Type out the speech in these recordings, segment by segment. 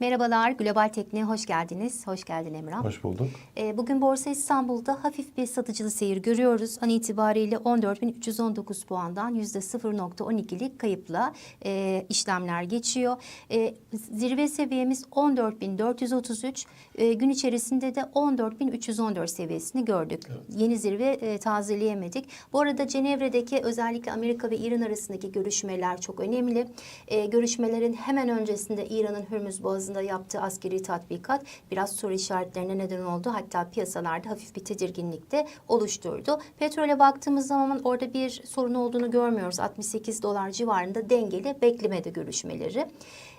Merhabalar, Global Tekniğe hoş geldiniz. Hoş geldin Emrah. Hoş bulduk. Ee, Bugün Borsa İstanbul'da hafif bir satıcılı seyir görüyoruz. An itibariyle 14.319 puandan %0.12'lik kayıpla e, işlemler geçiyor. E, zirve seviyemiz 14.433. E, gün içerisinde de 14.314 seviyesini gördük. Yeni zirve e, tazeleyemedik. Bu arada Cenevre'deki özellikle Amerika ve İran arasındaki görüşmeler çok önemli. E, görüşmelerin hemen öncesinde İran'ın Hürmüz Boğazı'nda yaptığı askeri tatbikat biraz soru işaretlerine neden oldu. Hatta piyasalarda hafif bir tedirginlik de oluşturdu. Petrole baktığımız zaman orada bir sorun olduğunu görmüyoruz. 68 dolar civarında dengeli beklemede görüşmeleri.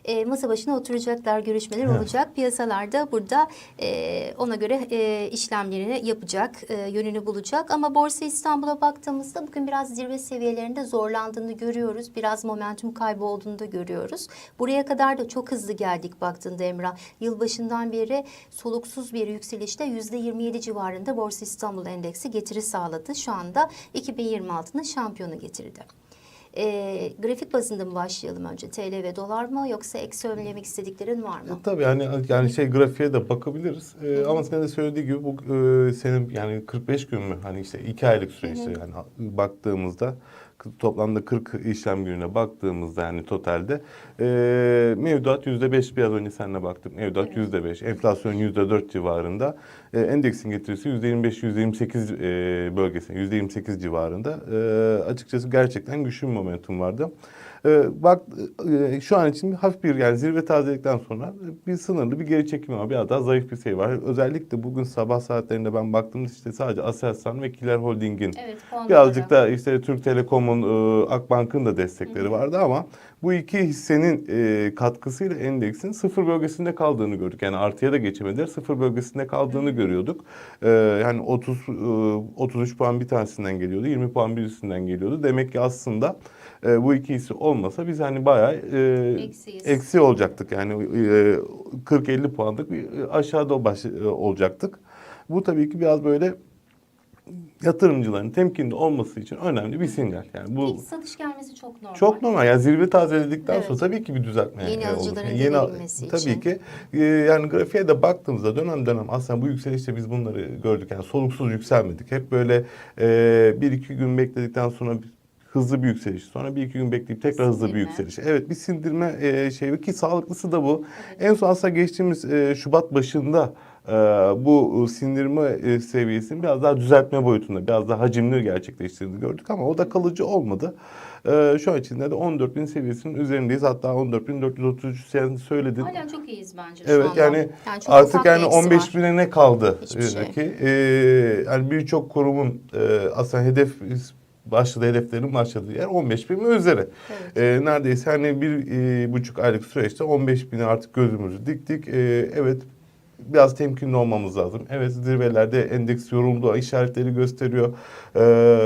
E, masa başına oturacaklar, görüşmeler olacak. Piyasalarda burada e, ona göre e, işlemlerini yapacak, e, yönünü bulacak. Ama Borsa İstanbul'a baktığımızda bugün biraz zirve seviyelerinde zorlandığını görüyoruz. Biraz momentum kaybı olduğunu da görüyoruz. Buraya kadar da çok hızlı geldik baktığında Emrah. Yılbaşından beri soluksuz bir yükselişte %27 civarında Borsa İstanbul Endeksi getiri sağladı. Şu anda 2026'nın şampiyonu getirdi. E, grafik bazında mı başlayalım önce? TL ve dolar mı yoksa ek söylemek istediklerin var E, mı? tabii yani yani şey grafiğe de bakabiliriz. E, ama senin de söylediği gibi bu e, senin yani 45 gün mü hani işte 2 aylık süreçte yani baktığımızda toplamda 40 işlem gününe baktığımızda yani totalde e, mevduat %5 biraz önce seninle baktık. Mevduat %5, enflasyon %4 civarında. E, endeksin getirisi %25-%28 e, bölgesinde, %28 civarında. E, açıkçası gerçekten güçlü bir momentum vardı. E, bak e, şu an için hafif bir yani zirve tazeledikten sonra bir sınırlı bir geri çekim var. Biraz daha zayıf bir şey var. Özellikle bugün sabah saatlerinde ben baktığımda işte sadece Aselsan ve Kiler Holding'in Evet, birazcık da işte Türk Telekom'un, e, Akbank'ın da destekleri vardı ama bu iki hissenin e, katkısıyla endeksin sıfır bölgesinde kaldığını gördük. Yani artıya da geçemediler. Sıfır bölgesinde kaldığını görüyorduk. E, yani 30 e, 33 puan bir tanesinden geliyordu. 20 puan birisinden geliyordu. Demek ki aslında e, bu iki hisse olmasa biz hani bayağı e, Eksiyiz. eksi olacaktık. Yani e, 40-50 puanlık bir e, aşağıda baş, e, olacaktık. Bu tabii ki biraz böyle yatırımcıların temkinli olması için önemli bir sinyal. Yani bu İlk satış gelmesi çok normal. çok normal. Yani zirve tazeledikten Evet. sonra tabii ki bir düzeltme Yeni olur. Yani gelebilmesi tabii için. ki e, yani grafiğe de baktığımızda dönem dönem aslında bu yükselişte biz bunları gördük. Yani soluksuz yükselmedik. Hep böyle e, bir iki gün bekledikten sonra hızlı bir yükseliş. Sonra bir iki gün bekleyip tekrar hızlı bir Sindirme. yükseliş. Evet bir sindirme e, şeyi ki sağlıklısı da bu. En son aslında geçtiğimiz e, Şubat başında bu sindirme e, seviyesini biraz daha düzeltme boyutunda, biraz daha hacimli gerçekleştirdiğini gördük ama o da kalıcı olmadı. E, şu an içinde de 14.000 seviyesinin üzerindeyiz. Hatta 14.433 sen söyledin. Hala çok iyiyiz bence şu Evet anda. yani, çok artık yani eksi 15 var. bine ne kaldı? Hiçbir şey. Ki, e, yani birçok kurumun e, aslında hedef başladı hedeflerin başladığı yer 15 bin ve üzeri. Evet. E, neredeyse hani bir e, buçuk aylık süreçte 15 bine artık gözümüzü diktik. E, evet biraz temkinli olmamız lazım. Evet zirvelerde endeks yoruldu işaretleri gösteriyor E,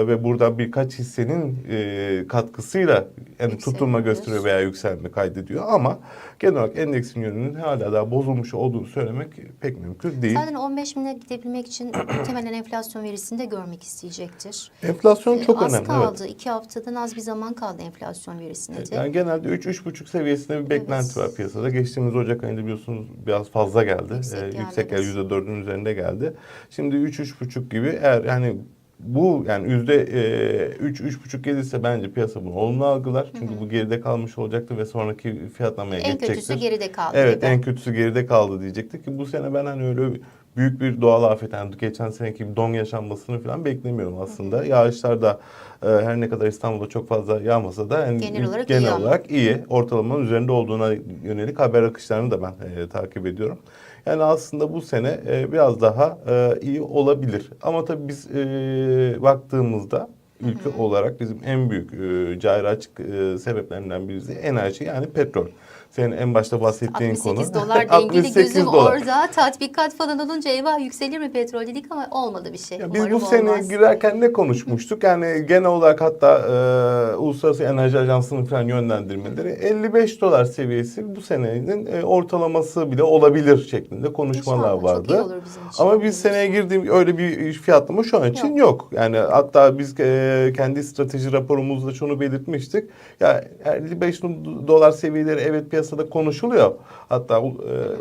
ve buradan birkaç hissenin e, katkısıyla yani tutunma gösteriyor veya yükselme kaydediyor ama genel olarak endeksin yönünün hala daha bozulmuş olduğunu söylemek pek mümkün değil. Zaten 15 bine gidebilmek için muhtemelen enflasyon verisini de görmek isteyecektir. Enflasyon Ee, çok az önemli. kaldı. Evet. İki haftadan az bir zaman kaldı enflasyon verisine de. Yani genelde 3-3,5 seviyesinde bir beklenti Evet. var piyasada. Geçtiğimiz Ocak ayında biliyorsunuz biraz fazla geldi. Yüksek Ee, geldi, yüksek evet. geldi. %4'ün üzerinde geldi. Şimdi 3-3,5 gibi eğer yani bu yani yüzde e, üç, üç buçuk gelirse bence piyasa bunu olumlu algılar. Çünkü bu geride kalmış olacaktır ve sonraki fiyatlamaya en geçecektir. kötüsü geride kaldı. Evet gibi. en kötüsü geride kaldı diyecektik ki bu sene ben hani öyle büyük bir doğal afet yani geçen seneki don yaşanmasını falan beklemiyorum aslında. Yağışlar da e, her ne kadar İstanbul'da çok fazla yağmasa da yani Genel olarak genel iyi olarak iyi. Ortalamanın üzerinde olduğuna yönelik haber akışlarını da ben e, takip ediyorum. Yani aslında bu sene e, biraz daha e, iyi olabilir. Ama tabii biz e, baktığımızda ülke olarak bizim en büyük e, cari açık e, sebeplerinden birisi enerji yani petrol. Senin en başta bahsettiğin 68 konu. dolar dengeli 68 gözüm dolar. orada. Tatbikat falan olunca eyvah yükselir mi petrol dedik ama olmadı bir şey. Ya biz bu sene olmaz. girerken ne konuşmuştuk? Yani genel olarak hatta e, Uluslararası Enerji Ajansı'nın falan yönlendirmeleri 55 dolar seviyesi bu senenin e, ortalaması bile olabilir şeklinde konuşmalar İnşallah, çok iyi vardı. olur bizim için. Ama biz seneye girdiğim öyle bir fiyatlama şu an için yok. Yani hatta biz e, kendi strateji raporumuzda şunu belirtmiştik. Ya 55 dolar seviyeleri evet piyasa piyasada konuşuluyor. Hatta e,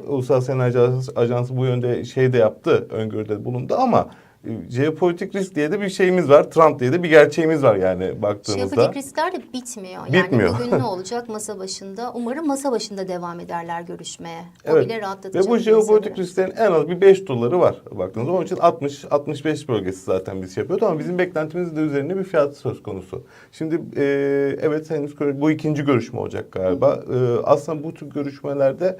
Uluslararası Enerji Ajansı bu yönde şey de yaptı, öngörüde bulundu ama jeopolitik risk diye de bir şeyimiz var. Trump diye de bir gerçeğimiz var yani baktığımızda. Jeopolitik riskler de bitmiyor. Bitmiyor. Yani bugün ne olacak masa başında? Umarım masa başında devam ederler görüşmeye. O Evet. bile rahatlatacak. Ve bu jeopolitik risklerin en az bir 5 doları var baktığınızda. Onun için 60-65 bölgesi zaten biz şey yapıyoruz ama bizim beklentimiz de üzerinde bir fiyat söz konusu. Şimdi e, evet henüz bu ikinci görüşme olacak galiba. E, aslında bu tür görüşmelerde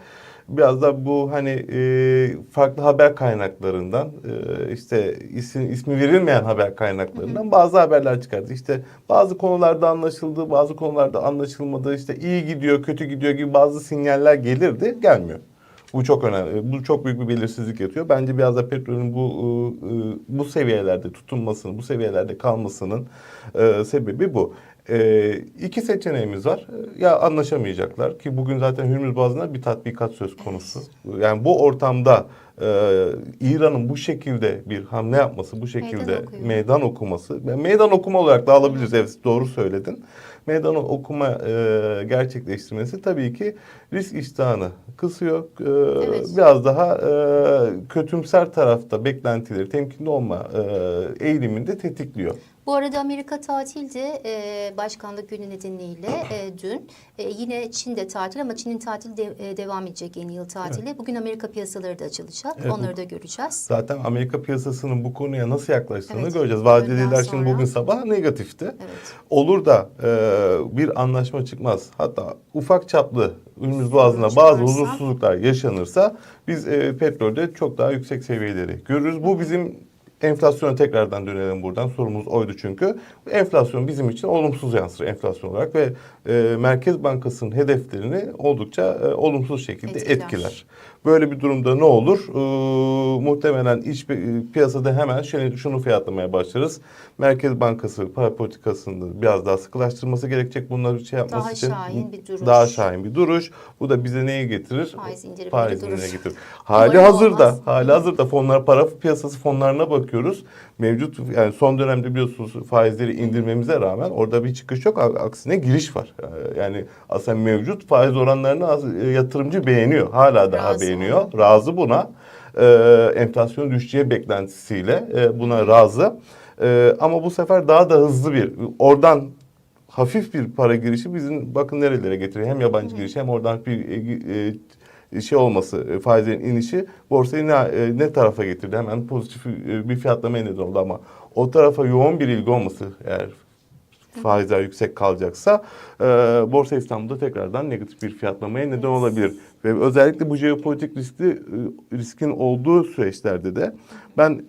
biraz da bu hani e, farklı haber kaynaklarından e, işte isim, ismi verilmeyen haber kaynaklarından bazı haberler çıkardı. İşte bazı konularda anlaşıldı, bazı konularda anlaşılmadı. İşte iyi gidiyor, kötü gidiyor gibi bazı sinyaller gelirdi, gelmiyor. Bu çok önemli. Bu çok büyük bir belirsizlik yatıyor. Bence biraz da petrolün bu e, e, bu seviyelerde tutunmasının, bu seviyelerde kalmasının e, sebebi bu. E, iki seçeneğimiz var. Ya anlaşamayacaklar ki bugün zaten Hürmüz Boğazı'nda bir tatbikat söz konusu. Yani bu ortamda e, İran'ın bu şekilde bir hamle yapması, bu şekilde okuyor. meydan okuması, meydan okuma olarak da alabiliriz. Evet doğru söyledin. Meydan okuma e, gerçekleştirmesi tabii ki risk iştahını kısıyor. E, Evet. Biraz daha e, kötümser tarafta beklentileri temkinli olma e, eğilimini de tetikliyor. Bu arada Amerika tatilde e, başkanlık günü nedeniyle e, dün e, yine Çin'de tatil ama Çin'in tatili de, e, devam edecek yeni yıl tatili. Bugün Amerika piyasaları da açılacak. Evet, Onları da göreceğiz. Zaten Amerika piyasasının bu konuya nasıl yaklaştığını Evet, göreceğiz. Vadeliler şimdi bugün sabah negatifti. Evet. Olur da e, bir anlaşma çıkmaz. Hatta ufak çaplı Ürmüz Boğazı'nda bazı huzursuzluklar yaşanırsa biz e, petrolde çok daha yüksek seviyeleri görürüz. Bu bizim enflasyona tekrardan dönelim buradan. Sorumuz oydu çünkü. Enflasyon bizim için olumsuz yansır enflasyon olarak ve e, Merkez Bankası'nın hedeflerini oldukça e, olumsuz şekilde Etkiler. etkiler. Böyle bir durumda ne olur? Ee, muhtemelen iç pi- piyasada hemen şunu, şunu fiyatlamaya başlarız. Merkez Bankası para politikasını biraz daha sıkılaştırması gerekecek bunları şey yapması Daha için. şahin bir duruş. Daha şahin bir duruş. Bu da bize neyi getirir? Faiz indirimleri Faiz indirimine getirir. Hali Umarım hazırda, olmaz. hali hazırda fonlar para piyasası fonlarına bakıyoruz. Mevcut yani son dönemde biliyorsunuz faizleri indirmemize rağmen orada bir çıkış yok. Aksine giriş var. Ee, Yani aslında mevcut faiz oranlarını e, yatırımcı beğeniyor. Hala daha Razı beğeniyor. Razı buna. Ee, enflasyon düşeceği beklentisiyle e, buna razı. Ee, ama bu sefer daha da hızlı bir oradan hafif bir para girişi bizim bakın nerelere getiriyor. Hem yabancı giriş hem oradan bir e, e, şey olması, e, faizlerin inişi borsayı ne, e, ne tarafa getirdi? Hemen pozitif e, bir fiyatlamaya neden oldu ama o tarafa yoğun bir ilgi olması eğer faizler yüksek kalacaksa e, Borsa İstanbul'da tekrardan negatif bir fiyatlamaya neden olabilir. Ve özellikle bu jeopolitik riskli riskin olduğu süreçlerde de ben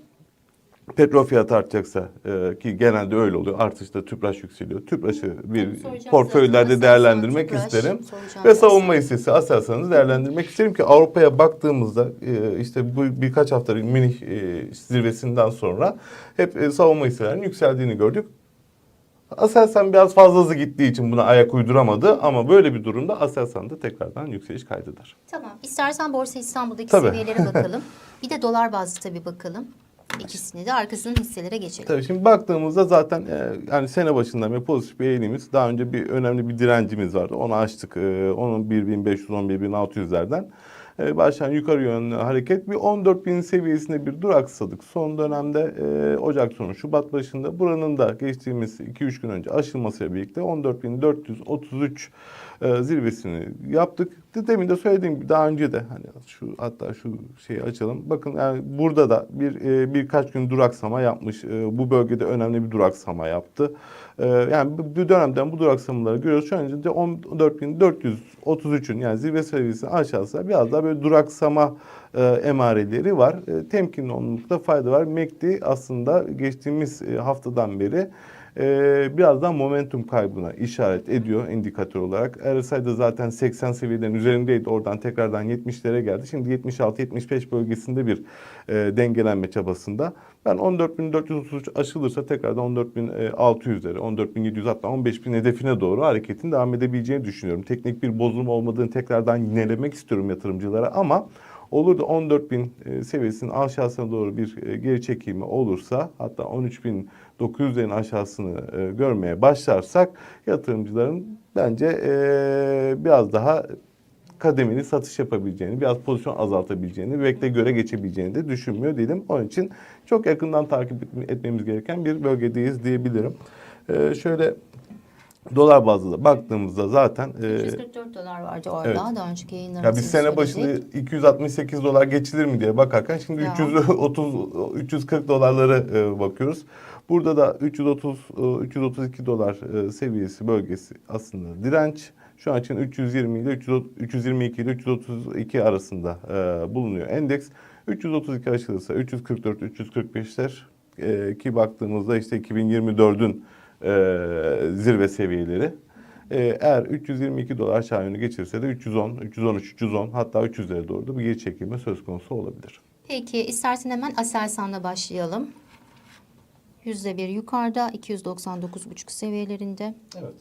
petrol fiyatı artacaksa e, ki genelde öyle oluyor. Artışta tüpraş yükseliyor. Tüpraşı bir Soracağım portföylerde değerlendirmek Tüpraş isterim. Ve savunma hissesi Aselsan'ı değerlendirmek isterim ki Avrupa'ya baktığımızda e, işte bu birkaç haftalık Münih e, zirvesinden sonra hep e, savunma hisselerinin yükseldiğini gördük. Aselsan biraz fazla hızlı gittiği için buna ayak uyduramadı ama böyle bir durumda Aselsan da tekrardan yükseliş kaydeder. Tamam. İstersen Borsa İstanbul'daki Tabii. seviyelere bakalım. bir de dolar bazlı tabii bakalım. İkisini de arkasından hisselere geçelim. Tabii şimdi baktığımızda zaten e, yani sene başından beri pozitif bir eğilimimiz. Daha önce bir önemli bir direncimiz vardı. Onu açtık. E, onun 1500-11600'lerden. E, başlayan yukarı yönlü hareket bir 14.000 seviyesinde bir duraksadık. Son dönemde e, Ocak sonu Şubat başında buranın da geçtiğimiz 2-3 gün önce aşılmasıyla birlikte 14.433 e, zirvesini yaptık. Demin de söylediğim gibi daha önce de hani şu hatta şu şeyi açalım. Bakın yani burada da bir e, birkaç gün duraksama yapmış. E, bu bölgede önemli bir duraksama yaptı. E, yani bu, dönemden bu duraksamaları görüyoruz. Şu an önce 14.433'ün yani zirve seviyesinin aşağısı biraz daha böyle duraksama e, emareleri var. E, temkinli olmakta fayda var. MACD aslında geçtiğimiz e, haftadan beri e, biraz daha momentum kaybına işaret ediyor indikatör olarak. RSI'de zaten 80 seviyelerin üzerindeydi. Oradan tekrardan 70'lere geldi. Şimdi 76-75 bölgesinde bir e, dengelenme çabasında. Ben 14.433 aşılırsa tekrardan 14.600'lere, 14.700 hatta 15.000 hedefine doğru hareketin devam edebileceğini düşünüyorum. Teknik bir bozulma olmadığını tekrardan yinelemek istiyorum yatırımcılara ama Olur da 14.000 e, seviyesinin aşağısına doğru bir e, geri çekilme olursa hatta 13.900'lerin aşağısını e, görmeye başlarsak yatırımcıların bence e, biraz daha kademeli satış yapabileceğini, biraz pozisyon azaltabileceğini, bekle göre geçebileceğini de düşünmüyor değilim. Onun için çok yakından takip etme- etmemiz gereken bir bölgedeyiz diyebilirim. Ee, şöyle dolar bazlı da baktığımızda zaten e, 244 dolar vardı orada. evet. Daha önceki yayınlarımızda ya biz sene başında 268 dolar geçilir mi diye bakarken şimdi Ya. 330 340 dolarlara e, bakıyoruz. Burada da 330 e, 332 dolar e, seviyesi bölgesi aslında direnç. Şu an için 320 ile 330 322 ile 332 arasında e, bulunuyor endeks. 332 aşılırsa 344 345'ler e, ki baktığımızda işte 2024'ün e, zirve seviyeleri. Ee, eğer 322 dolar aşağı yönlü geçirse de 310, 313, 310 hatta 300'lere doğru da bir geri çekilme söz konusu olabilir. Peki istersen hemen Aselsan'la başlayalım. %1 yukarıda 299,5 seviyelerinde. Evet.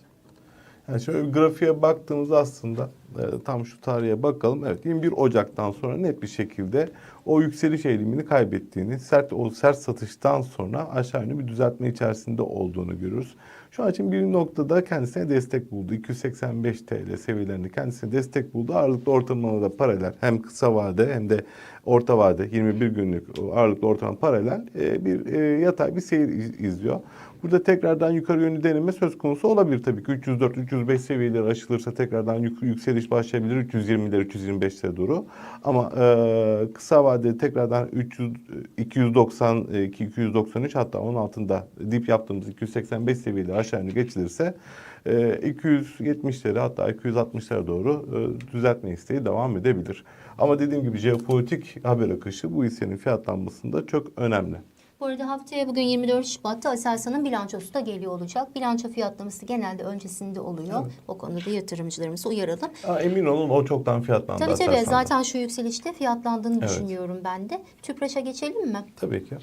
Yani şöyle bir grafiğe baktığımızda aslında e, tam şu tarihe bakalım. Evet 21 Ocak'tan sonra net bir şekilde o yükseliş eğilimini kaybettiğini, sert o sert satıştan sonra aşağı yönlü bir düzeltme içerisinde olduğunu görürüz. Şu an için bir noktada kendisine destek buldu. 285 TL seviyelerinde kendisine destek buldu. Ağırlıklı ortalamalara da paralel hem kısa vade hem de orta vade 21 günlük ağırlıklı ortalama paralel e, bir e, yatay bir seyir iz- izliyor. Burada tekrardan yukarı yönlü deneme söz konusu olabilir tabii ki. 304-305 seviyeleri aşılırsa tekrardan yük- yükseliş başlayabilir 320'lere 325'lere doğru. Ama e, kısa vadede tekrardan 300 292 293 hatta onun altında dip yaptığımız 285 seviyeleri aşağı yönlü geçilirse e, 270'lere hatta 260'lara doğru e, düzeltme isteği devam edebilir. Ama dediğim gibi jeopolitik haber akışı bu hissenin fiyatlanmasında çok önemli. Bu arada haftaya bugün 24 Şubat'ta Aselsan'ın bilançosu da geliyor olacak. Bilanço fiyatlaması genelde öncesinde oluyor. O konuda yatırımcılarımızı uyaralım. Aa, emin olun o çoktan fiyatlandı. Tabii tabii Aselsan'da. zaten şu yükselişte fiyatlandığını Evet. düşünüyorum ben de. Tüpraş'a geçelim mi? Tabii ki.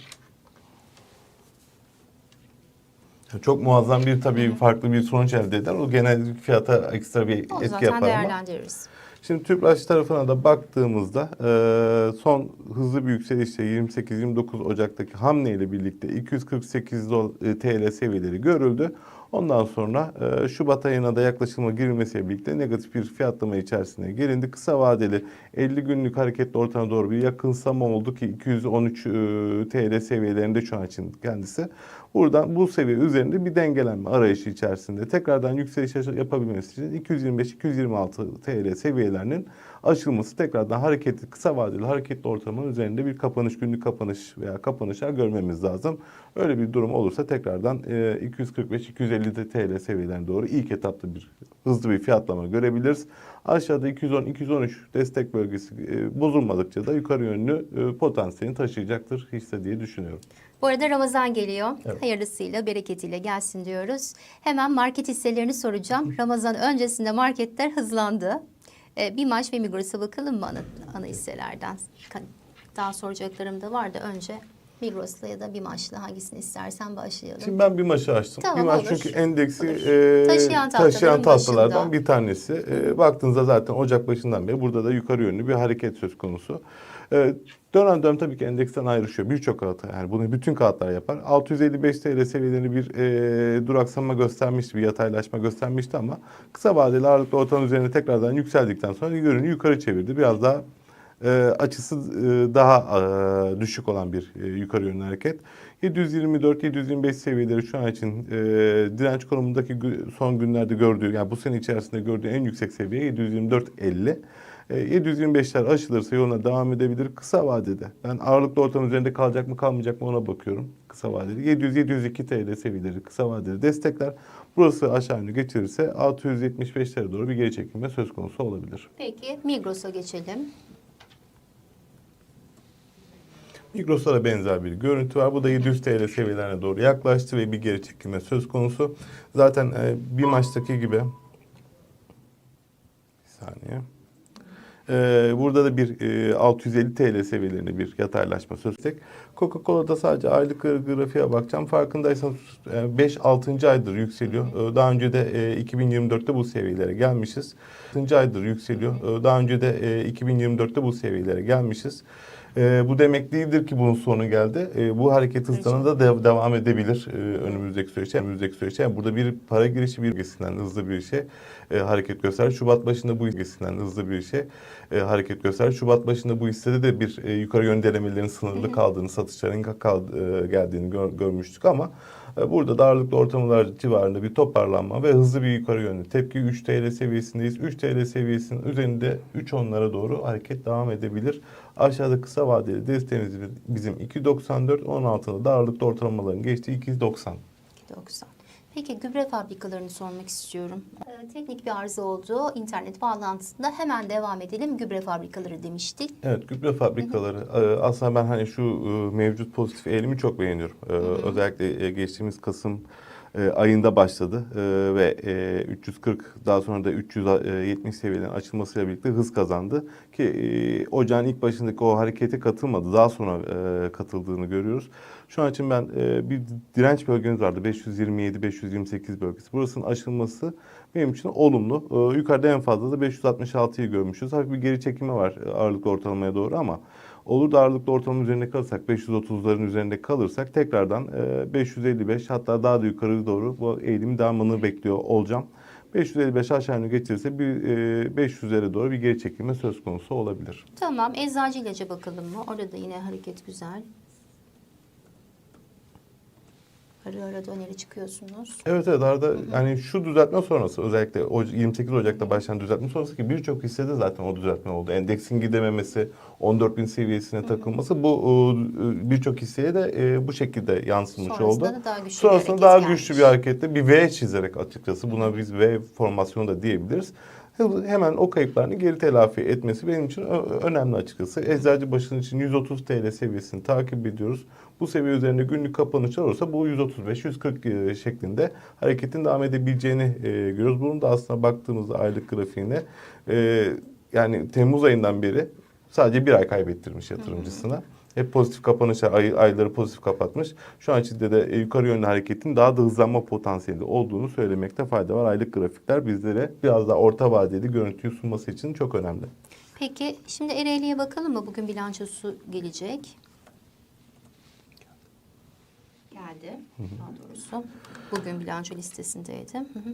Çok muazzam bir tabii farklı bir sonuç elde eder. O genel fiyata ekstra bir Onu etki zaten yapar ama. değerlendiririz. Şimdi Tüpraş tarafına da baktığımızda e, son hızlı bir yükselişle 28-29 Ocak'taki hamle ile birlikte 248 dol- e, TL seviyeleri görüldü. Ondan sonra e, Şubat ayına da yaklaşılma girilmesiyle birlikte negatif bir fiyatlama içerisine gelindi. Kısa vadeli 50 günlük hareketli ortama doğru bir yakınsama oldu ki 213 e, TL seviyelerinde şu an için kendisi. Buradan bu seviye üzerinde bir dengelenme arayışı içerisinde tekrardan yükseliş yapabilmesi için 225-226 TL seviyelerinin aşılması tekrardan hareketli kısa vadeli hareketli ortamın üzerinde bir kapanış günlük kapanış veya kapanışlar görmemiz lazım. Öyle bir durum olursa tekrardan e, 245-250 TL seviyelerine doğru ilk etapta bir hızlı bir fiyatlama görebiliriz. Aşağıda 210-213 destek bölgesi e, bozulmadıkça da yukarı yönlü e, potansiyelini taşıyacaktır hisse diye düşünüyorum. Bu arada Ramazan geliyor. Evet. Hayırlısıyla, bereketiyle gelsin diyoruz. Hemen market hisselerini soracağım. Ramazan öncesinde marketler hızlandı. Ee, BİMAŞ ve Migros'a bakalım mı ana, ana hisselerden? Daha soracaklarım da vardı. Önce Migros'la ya da BİMAŞ'la hangisini istersen başlayalım. Şimdi ben bir maçı açtım. Tamam, bir maç olur. çünkü endeksi Olur. e, Taşıyan tahtaların taşıyan tahtalardan başında. bir tanesi. E, baktığınızda zaten Ocak başından beri burada da yukarı yönlü bir hareket söz konusu. E, dönem dönem tabii ki endeksten ayrışıyor. Birçok kağıt yani bunu bütün kağıtlar yapar. 655 TL seviyelerini bir e, duraksama göstermişti, bir yataylaşma göstermişti ama kısa vadeli ağırlıklı ortalama üzerine tekrardan yükseldikten sonra yönünü yukarı çevirdi. Biraz daha e, açısı e, daha e, düşük olan bir e, yukarı yönlü hareket. 724-725 seviyeleri şu an için e, direnç konumundaki gü- son günlerde gördüğü yani bu sene içerisinde gördüğü en yüksek seviye 724-50. E, 725'ler aşılırsa yoluna devam edebilir kısa vadede. Ben ağırlıklı ortam üzerinde kalacak mı kalmayacak mı ona bakıyorum kısa vadeli. 700-702 TL seviyeleri kısa vadeli destekler. Burası aşağı yönlü geçirirse 675'lere doğru bir geri çekilme söz konusu olabilir. Peki Migros'a geçelim. Migros'a da benzer bir görüntü var. Bu da 700 TL seviyelerine doğru yaklaştı ve bir geri çekilme söz konusu. Zaten e, bir maçtaki gibi bir saniye. E, burada da bir e, 650 TL seviyelerine bir yataylaşma söz konusu. Coca-Cola'da sadece aylık grafiğe bakacağım. Farkındaysanız 5-6. aydır yükseliyor. E, Daha önce de e, 2024'te bu seviyelere gelmişiz. 6. aydır yükseliyor. E, Daha önce de e, 2024'te bu seviyelere gelmişiz. E, bu demek değildir ki bunun sonu geldi. E, bu hareket hızlarına da dev- devam edebilir e, önümüzdeki süreçte. Önümüzdeki süreçte yani burada bir para girişi bir bölgesinden hızlı bir şey e, hareket gösterir. Şubat başında bu bölgesinden hızlı bir şey e, hareket gösterir. Şubat başında bu hissede de bir e, yukarı yönlü denemelerin sınırlı kaldığını, satışların kal, e, geldiğini gör- görmüştük ama e, Burada da ağırlıklı ortamlar civarında bir toparlanma ve hızlı bir yukarı yönlü tepki 3 TL seviyesindeyiz. 3 TL seviyesinin üzerinde 3 onlara doğru hareket devam edebilir. Aşağıda kısa vadeli desteğimiz bizim 2.94, onun altında da ağırlıklı ortalamaların geçtiği 2.90. 90. Peki gübre fabrikalarını sormak istiyorum. Ee, teknik bir arıza oldu. İnternet bağlantısında hemen devam edelim. Gübre fabrikaları demiştik. Evet gübre fabrikaları e, aslında ben hani şu e, mevcut pozitif eğilimi çok beğeniyorum. E, Özellikle e, geçtiğimiz Kasım e, ayında başladı E, ve e, 340 daha sonra da 370 seviyelerin açılmasıyla birlikte hız kazandı ki e, ocağın ilk başındaki o harekete katılmadı daha sonra e, katıldığını görüyoruz. Şu an için ben e, bir direnç bölgemiz vardı 527-528 bölgesi. Burasının aşılması benim için olumlu. E, yukarıda en fazla da 566'yı görmüşüz. Hafif bir geri çekilme var e, ağırlıklı ortalamaya doğru ama olur da ağırlıklı ortalama üzerinde kalırsak 530'ların üzerinde kalırsak tekrardan e, 555 hatta daha da yukarı doğru bu eğilim devamını bekliyor olacağım. 555 aşağı yönlü geçirirse bir e, 500'lere doğru bir geri çekilme söz konusu olabilir. Tamam. Eczacı ilaca bakalım mı? Orada da yine hareket güzel. Ara ara da öneri çıkıyorsunuz. Evet evet arada yani şu düzeltme sonrası özellikle o 28 Ocak'ta başlayan düzeltme sonrası ki birçok hissede zaten o düzeltme oldu. Endeksin gidememesi, 14.000 seviyesine takılması bu e, birçok hisseye de e, bu şekilde yansımış Sonrasında oldu. da daha güçlü bir Sonrasında hareket daha gelmiş. güçlü bir hareketle bir V çizerek açıkçası buna biz V formasyonu da diyebiliriz. Hemen o kayıplarını geri telafi etmesi benim için önemli açıkçası. Eczacı başının için 130 TL seviyesini takip ediyoruz. Bu seviye üzerinde günlük kapanışlar olursa bu 135-140 e, şeklinde hareketin devam edebileceğini e, görüyoruz. Bunun da aslında baktığımızda aylık grafiğine e, yani Temmuz ayından beri sadece bir ay kaybettirmiş yatırımcısına. Hep pozitif kapanışlar, ay, ayları pozitif kapatmış. Şu an içinde de yukarı yönlü hareketin daha da hızlanma potansiyeli olduğunu söylemekte fayda var. Aylık grafikler bizlere biraz daha orta vadeli görüntüyü sunması için çok önemli. Peki şimdi Ereğli'ye bakalım mı? Bugün bilançosu gelecek. Geldi. Daha doğrusu. Bugün bilanço listesindeydi. Hı hı.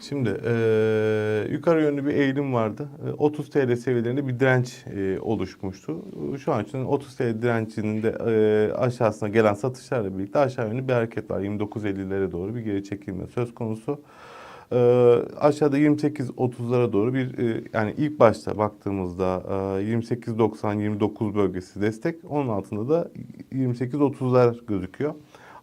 Şimdi e, yukarı yönlü bir eğilim vardı. E, 30 TL seviyelerinde bir direnç e, oluşmuştu. Şu an için 30 TL direncinin de e, aşağısına gelen satışlarla birlikte aşağı yönlü bir hareket var. 29.50'lere doğru bir geri çekilme söz konusu. E, aşağıda 28-30'lara doğru bir e, yani ilk başta baktığımızda e, 28-90-29 bölgesi destek. Onun altında da 28-30'lar gözüküyor.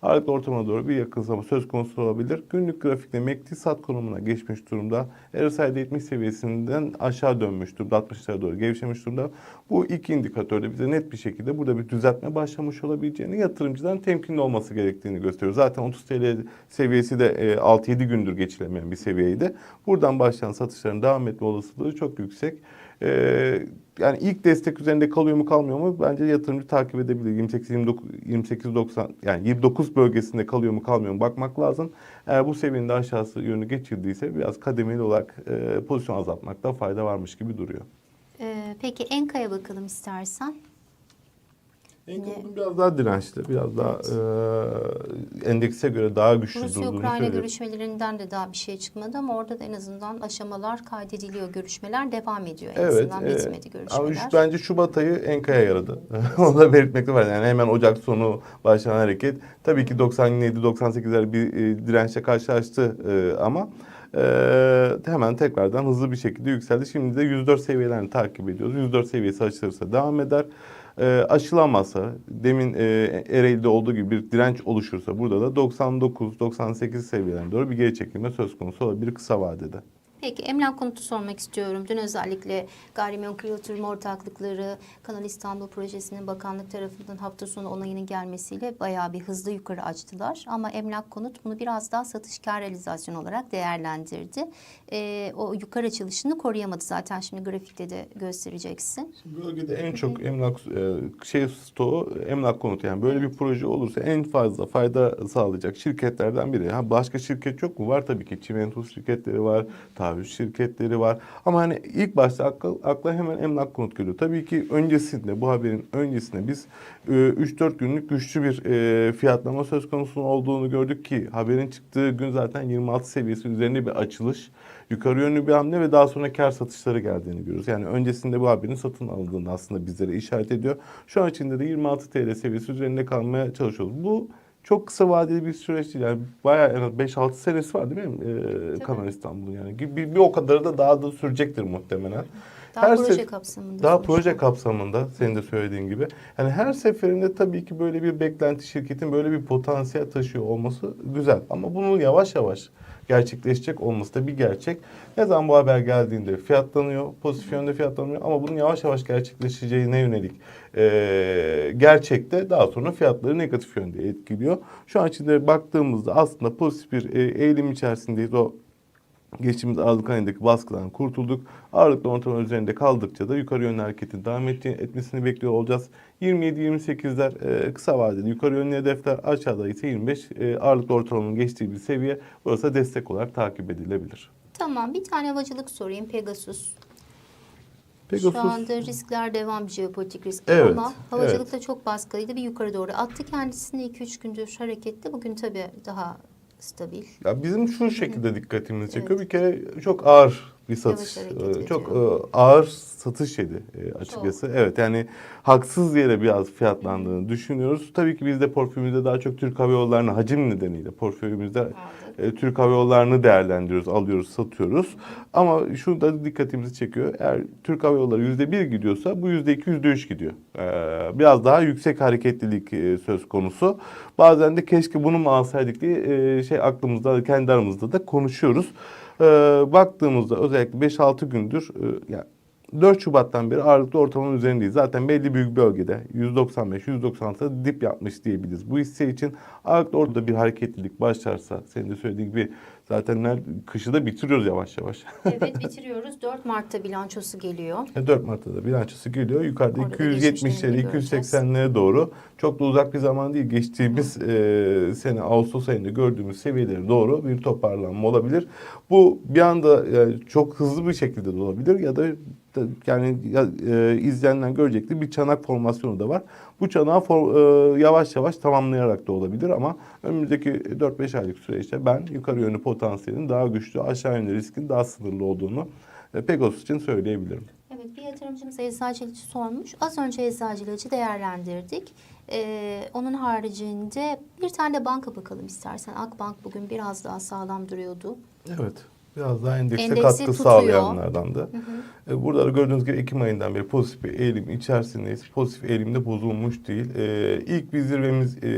Ağırlıklı ortamına doğru bir yakınsama söz konusu olabilir. Günlük grafikte MACD sat konumuna geçmiş durumda. RSI'de 70 seviyesinden aşağı dönmüş durumda. 60'lara doğru gevşemiş durumda. Bu iki indikatörde bize net bir şekilde burada bir düzeltme başlamış olabileceğini, yatırımcıların temkinli olması gerektiğini gösteriyor. Zaten 30 TL seviyesi de e, 6-7 gündür geçilemeyen bir seviyeydi. Buradan başlayan satışların devam etme olasılığı çok yüksek. Ee, yani ilk destek üzerinde kalıyor mu kalmıyor mu bence yatırımcı takip edebilir. 28 29 28 90 yani 29 bölgesinde kalıyor mu kalmıyor mu bakmak lazım. Eğer bu seviyenin aşağısı yönü geçirdiyse biraz kademeli olarak e, pozisyon azaltmakta fayda varmış gibi duruyor. Ee, peki Enka'ya bakalım istersen. Enko'nun biraz daha dirençli, biraz daha e, endekse göre daha güçlü durduğunu Rusya-Ukrayna söylüyorum. görüşmelerinden de daha bir şey çıkmadı ama orada da en azından aşamalar kaydediliyor. Görüşmeler devam ediyor. En Evet. azından e, bitmedi ama görüşmeler. bence Şubat ayı Enka'ya yaradı. Onu da belirtmekte var. Yani hemen Ocak sonu başlayan hareket. Tabii ki 97-98'ler bir e, dirençle karşılaştı e, ama e, hemen tekrardan hızlı bir şekilde yükseldi. Şimdi de 104 seviyelerini takip ediyoruz. 104 seviyesi açılırsa devam eder. E, aşılamazsa, demin e, Ereğli'de olduğu gibi bir direnç oluşursa burada da 99-98 seviyelerine doğru bir geri çekilme söz konusu olabilir kısa vadede. Peki emlak konutu sormak istiyorum. Dün özellikle gayrimenkul yatırım ortaklıkları Kanal İstanbul projesinin bakanlık tarafından hafta sonu onayının gelmesiyle bayağı bir hızlı yukarı açtılar. Ama emlak konut bunu biraz daha satış kar realizasyonu olarak değerlendirdi. Ee, o yukarı açılışını koruyamadı zaten şimdi grafikte de göstereceksin. Bölgede en çok emlak e, şey stoğu emlak konutu yani böyle bir proje olursa en fazla fayda sağlayacak şirketlerden biri. Ha başka şirket yok mu? Var tabii ki. Çimentos şirketleri var, tabi taahhüt şirketleri var. Ama hani ilk başta akla, akla hemen emlak konut geliyor. Tabii ki öncesinde bu haberin öncesinde biz e, 3-4 günlük güçlü bir e, fiyatlama söz konusu olduğunu gördük ki haberin çıktığı gün zaten 26 seviyesi üzerinde bir açılış. Yukarı yönlü bir hamle ve daha sonra kar satışları geldiğini görüyoruz. Yani öncesinde bu haberin satın alındığını aslında bizlere işaret ediyor. Şu an içinde de 26 TL seviyesi üzerinde kalmaya çalışıyoruz. Bu çok kısa vadeli bir süreç değil. Yani bayağı en az 5-6 senesi var değil mi ee, Kanal İstanbul'un yani. Bir, bir o kadarı da daha da sürecektir muhtemelen. Daha Her proje kapsamında. Daha sonuçta. proje kapsamında senin de söylediğin gibi. Yani her seferinde tabii ki böyle bir beklenti şirketin böyle bir potansiyel taşıyor olması güzel. Ama bunun yavaş yavaş gerçekleşecek olması da bir gerçek. Ne zaman bu haber geldiğinde fiyatlanıyor, pozitif yönde fiyatlanıyor ama bunun yavaş yavaş gerçekleşeceğine yönelik eee gerçekte daha sonra fiyatları negatif yönde etkiliyor. Şu an içinde baktığımızda aslında pozitif bir e, eğilim içerisindeyiz. O Geçtiğimiz Aralık ayındaki baskıdan kurtulduk. Ağırlıklı ortalama üzerinde kaldıkça da yukarı yönlü hareketin devam etmesini bekliyor olacağız. 27-28'ler e, kısa vadeli yukarı yönlü hedefler aşağıda ise 25 e, ağırlıklı ortalamanın geçtiği bir seviye. Burası destek olarak takip edilebilir. Tamam bir tane havacılık sorayım Pegasus. Pegasus Şu anda riskler devam jeopolitik risk Evet, ama havacılıkta çok baskılıydı bir yukarı doğru attı kendisini 2-3 gündür hareketli. Bugün tabii daha stabil. Ya bizim şu şekilde dikkatimizi çekiyor. Evet. Bir kere çok ağır bir satış. e, ediyor. Çok e, ağır satış yedi e, açıkçası. Evet yani haksız yere biraz fiyatlandığını düşünüyoruz. Tabii ki biz de portföyümüzde daha çok Türk Hava Yolları'nı hacim nedeniyle portföyümüzde Aldık. E, Türk Hava Yolları'nı değerlendiriyoruz, alıyoruz, satıyoruz. Ama şu da dikkatimizi çekiyor. Eğer Türk Hava Yolları yüzde bir gidiyorsa bu yüzde iki, yüzde üç gidiyor. Ee, biraz daha yüksek hareketlilik e, söz konusu. Bazen de keşke bunu mu alsaydık diye e, şey aklımızda, kendi aramızda da konuşuyoruz. Ee, baktığımızda özellikle 5-6 gündür e, yani 4 Şubat'tan beri ağırlıklı ortalamanın üzerindeyiz. Zaten belli büyük bölgede 195-196'da dip yapmış diyebiliriz. Bu hisse için ağırlıklı orada bir hareketlilik başlarsa senin de söylediğin gibi zaten ner- kışı da bitiriyoruz yavaş yavaş. Evet bitiriyoruz. 4 Mart'ta bilançosu geliyor. 4 Mart'ta da bilançosu geliyor. Yukarıda Orada da 270'lere, geçmişlerini göreceğiz. 280'lere doğru. Çok da uzak bir zaman değil. Geçtiğimiz e, sene Ağustos ayında gördüğümüz seviyelere doğru bir toparlanma olabilir. Bu bir anda e, çok hızlı bir şekilde de olabilir ya da- yani ya, e, izleyenler görecektir bir çanak formasyonu da var. Bu çanağı for- e, yavaş yavaş tamamlayarak da olabilir ama önümüzdeki 4-5 aylık süreçte ben yukarı yönlü potansiyelin daha güçlü, aşağı yönlü riskin daha sınırlı olduğunu e, Pegasus için söyleyebilirim. Evet bir yatırımcımız eczacılıcı sormuş. Az önce eczacılıcı değerlendirdik. Ee, onun haricinde bir tane de banka bakalım istersen. Akbank bugün biraz daha sağlam duruyordu. Evet. Biraz daha endekse Endeksi katkı tutuyor. sağlayanlardan da. E, Burada da gördüğünüz gibi Ekim ayından beri pozitif bir eğilim içerisindeyiz. Pozitif eğilimde bozulmuş değil. E, ilk bir zirvemiz e,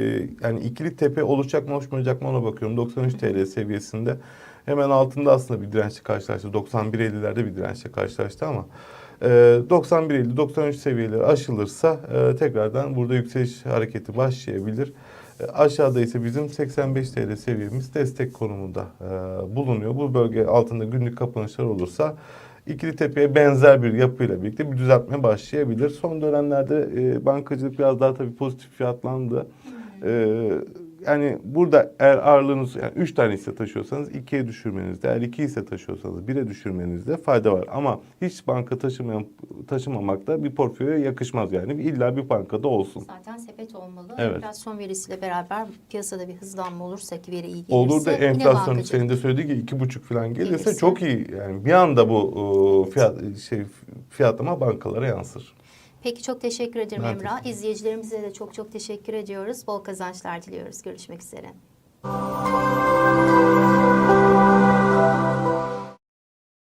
yani ikili tepe oluşacak mı oluşmayacak mı ona bakıyorum. 93 TL seviyesinde. Hemen altında aslında bir dirençle karşılaştı. 91.50'lerde bir dirençle karşılaştı ama e, 91.50-93 seviyeleri aşılırsa e, tekrardan burada yükseliş hareketi başlayabilir. E, Aşağıda ise bizim 85 TL seviyemiz destek konumunda e, bulunuyor. Bu bölge altında günlük kapanışlar olursa ikili tepeye benzer bir yapıyla birlikte bir düzeltme başlayabilir. Son dönemlerde e, bankacılık biraz daha tabii pozitif fiyatlandı. E, yani burada eğer ağırlığınız yani 3 tane hisse taşıyorsanız 2'ye düşürmenizde, eğer 2 hisse taşıyorsanız 1'e düşürmenizde fayda var. Ama hiç banka taşımayan, taşımamak da bir portföye yakışmaz yani. İlla bir bankada olsun. Zaten sepet olmalı. Evet. Enflasyon verisiyle beraber piyasada bir hızlanma olursa ki veri iyi gelirse Olur da enflasyon senin de söylediği gibi iki buçuk falan gelirse Gelirse. çok iyi. Yani bir anda bu e, fiyat şey fiyatlama bankalara yansır. Peki çok teşekkür ederim Ben Emrah. teşekkür İzleyicilerimize de çok çok teşekkür ediyoruz. Bol kazançlar diliyoruz. Görüşmek üzere.